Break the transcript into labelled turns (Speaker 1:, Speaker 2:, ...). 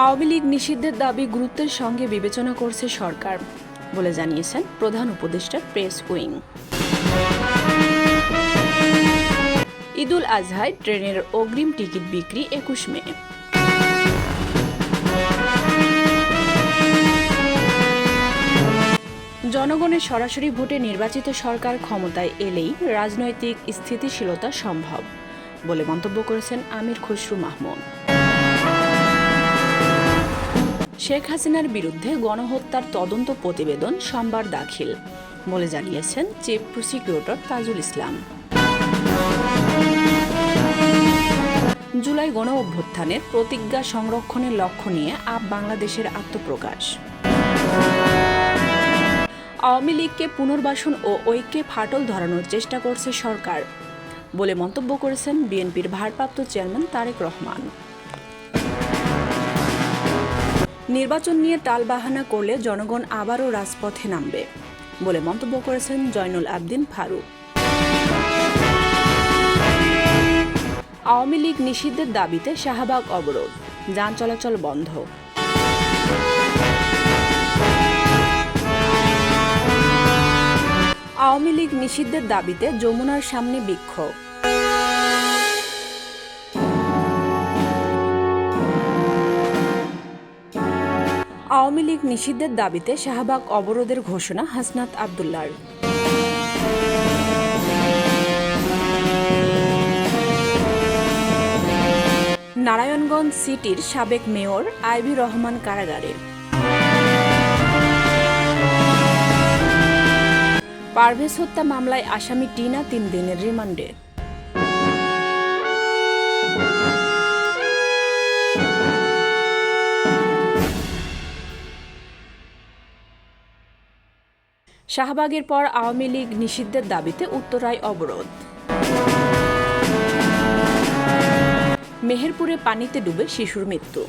Speaker 1: আওয়ামী লীগ নিষিদ্ধের দাবি গুরুত্বের সঙ্গে বিবেচনা করছে সরকার, বলে জানিয়েছেন প্রধান উপদেষ্টা প্রেস উইং। ঈদুল আজহায় ট্রেনের অগ্রিম টিকিট বিক্রি একুশ মে। জনগণের সরাসরি ভোটে নির্বাচিত সরকার ক্ষমতায় এলেই রাজনৈতিক স্থিতিশীলতা সম্ভব, বলে মন্তব্য করেছেন আমির খসরু মাহমুদ। শেখ হাসিনার বিরুদ্ধে গণহত্যার তদন্ত প্রতিবেদন সোমবার দাখিল, বলে জানিয়েছেন chief prosecutor Tajul Islam. July গণ অভ্যুত্থানের প্রতিজ্ঞা সংরক্ষণের লক্ষ্য নিয়ে আপ বাংলাদেশের আত্মপ্রকাশ। আওয়ামী লীগকে পুনর্বাসন ও ঐক্যে ফাটল ধরানোর চেষ্টা করছে সরকার, বলে মন্তব্য করেছেন বিএনপির ভারপ্রাপ্ত চেয়ারম্যান তারেক রহমান। নির্বাচন নিয়ে টালবাহানা করলে জনগণ আবারও রাজপথে নামবে বলে মন্তব্য করেছেন জয়নুল আবদিন ফারুক। আওয়ামী লীগ নিষিদ্ধের দাবিতে শাহবাগ অবরোধ, যান চলাচল বন্ধ। আওয়ামী লীগ নিষিদ্ধের দাবিতে যমুনার সামনে বিক্ষোভ আওয়ামী লীগ নিষিদ্ধের দাবিতে শাহবাগ অবরোধের ঘোষণা হাসনাত আবদুল্লার। নারায়ণগঞ্জ সিটির সাবেক মেয়র আইভি রহমান কারাগারে। পারভেজ হত্যা মামলায় আসামি টিনা তিন দিনের রিমান্ডে। শাহবাগের পর আওয়ামী লীগ নিষিদ্ধের দাবিতে উত্তরায় অবরোধ। মেহেরপুরে পানিতে ডুবে শিশুর মৃত্যু।